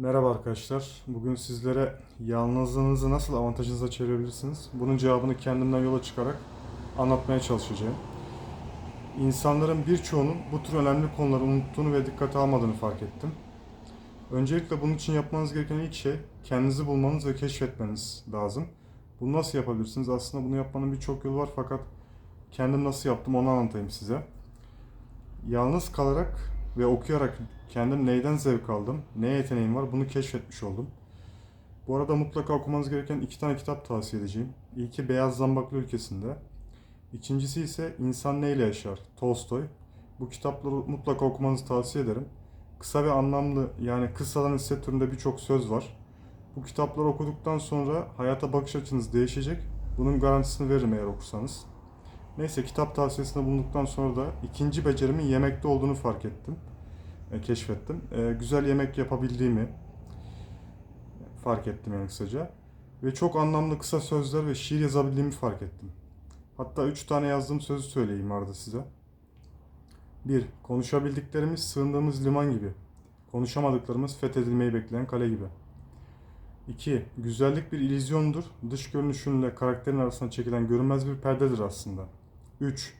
Merhaba arkadaşlar. Bugün sizlere yalnızlığınızı nasıl avantajınıza çevirebilirsiniz? Bunun cevabını kendimden yola çıkarak anlatmaya çalışacağım. İnsanların birçoğunun bu tür önemli konuları unuttuğunu ve dikkate almadığını fark ettim. Öncelikle bunun için yapmanız gereken ilk şey kendinizi bulmanız ve keşfetmeniz lazım. Bunu nasıl yapabilirsiniz? Aslında bunu yapmanın birçok yolu var fakat kendim nasıl yaptım onu anlatayım size. Yalnız kalarak ve okuyarak kendim neyden zevk aldım, ne yeteneğim var bunu keşfetmiş oldum. Bu arada mutlaka okumanız gereken iki tane kitap tavsiye edeceğim. İlki Beyaz Zambaklı Ülkesinde. İkincisi ise İnsan Neyle Yaşar, Tolstoy. Bu kitapları mutlaka okumanızı tavsiye ederim. Kısa ve anlamlı yani kıssadan hisse türünde birçok söz var. Bu kitapları okuduktan sonra hayata bakış açınız değişecek. Bunun garantisini veririm eğer okursanız. Neyse kitap tavsiyesinde bulunduktan sonra da ikinci becerimin yemekte olduğunu fark ettim. E, keşfettim. E, güzel yemek yapabildiğimi fark ettim yani kısaca. Ve çok anlamlı kısa sözler ve şiir yazabildiğimi fark ettim. Hatta üç tane yazdığım sözü söyleyeyim arada size. 1. Konuşabildiklerimiz sığındığımız liman gibi. Konuşamadıklarımız fethedilmeyi bekleyen kale gibi. 2. Güzellik bir illüzyondur. Dış görünüşünle karakterin arasında çekilen görünmez bir perdedir aslında. 3.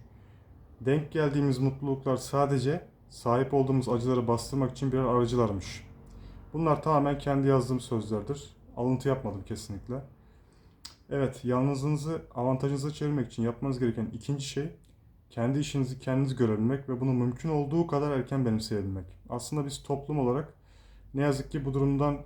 Denk geldiğimiz mutluluklar sadece sahip olduğumuz acıları bastırmak için birer aracılarmış. Bunlar tamamen kendi yazdığım sözlerdir. Alıntı yapmadım kesinlikle. Evet, yalnızlığınızı avantajınıza çevirmek için yapmanız gereken ikinci şey kendi işinizi kendiniz görebilmek ve bunu mümkün olduğu kadar erken benimseyebilmek. Aslında biz toplum olarak ne yazık ki bu durumdan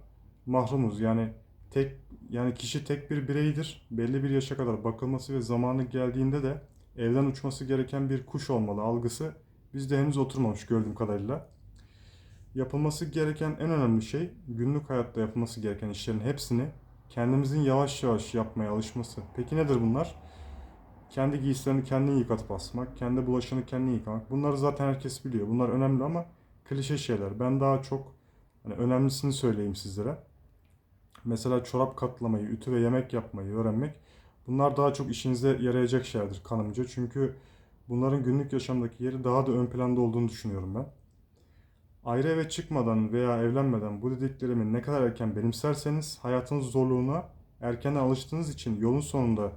mahrumuz. Yani tek yani kişi tek bir bireydir. Belli bir yaşa kadar bakılması ve zamanı geldiğinde de evden uçması gereken bir kuş olmalı algısı bizde henüz oturmamış gördüğüm kadarıyla. Yapılması gereken en önemli şey günlük hayatta yapılması gereken işlerin hepsini kendimizin yavaş yavaş yapmaya alışması. Peki nedir bunlar? Kendi giysilerini kendin yıkatıp asmak, kendi bulaşığını kendin yıkamak. Bunları zaten herkes biliyor. Bunlar önemli ama klişe şeyler. Ben daha çok hani önemlisini söyleyeyim sizlere. Mesela çorap katlamayı, ütü ve yemek yapmayı öğrenmek. Bunlar daha çok işinize yarayacak şeylerdir kanımca. Çünkü bunların günlük yaşamdaki yeri daha da ön planda olduğunu düşünüyorum ben. Ayrı eve çıkmadan veya evlenmeden bu dediklerimi ne kadar erken benimserseniz hayatınız zorluğuna erken alıştığınız için yolun sonunda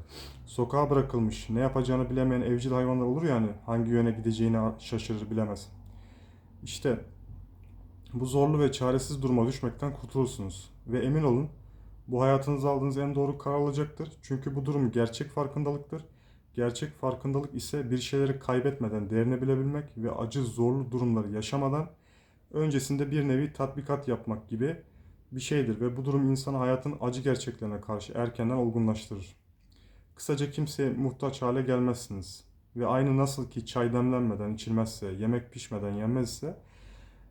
sokağa bırakılmış, ne yapacağını bilemeyen evcil hayvanlar olur yani hangi yöne gideceğini şaşırır bilemez. İşte bu zorlu ve çaresiz duruma düşmekten kurtulursunuz. Ve emin olun bu hayatınızda aldığınız en doğru karar olacaktır. Çünkü bu durum gerçek farkındalıktır. Gerçek farkındalık ise bir şeyleri kaybetmeden değerini bilebilmek ve acı zorlu durumları yaşamadan öncesinde bir nevi tatbikat yapmak gibi bir şeydir ve bu durum insanı hayatın acı gerçeklerine karşı erkenden olgunlaştırır. Kısaca kimseye muhtaç hale gelmezsiniz ve aynı nasıl ki çay demlenmeden içilmezse, yemek pişmeden yenmezse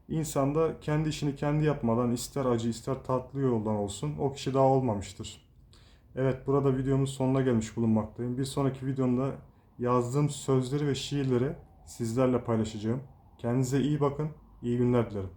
İnsan da kendi işini kendi yapmadan ister acı ister tatlı yoldan olsun o kişi daha olmamıştır. Evet burada videomun sonuna gelmiş bulunmaktayım. Bir sonraki videomda yazdığım sözleri ve şiirleri sizlerle paylaşacağım. Kendinize iyi bakın, iyi günler dilerim.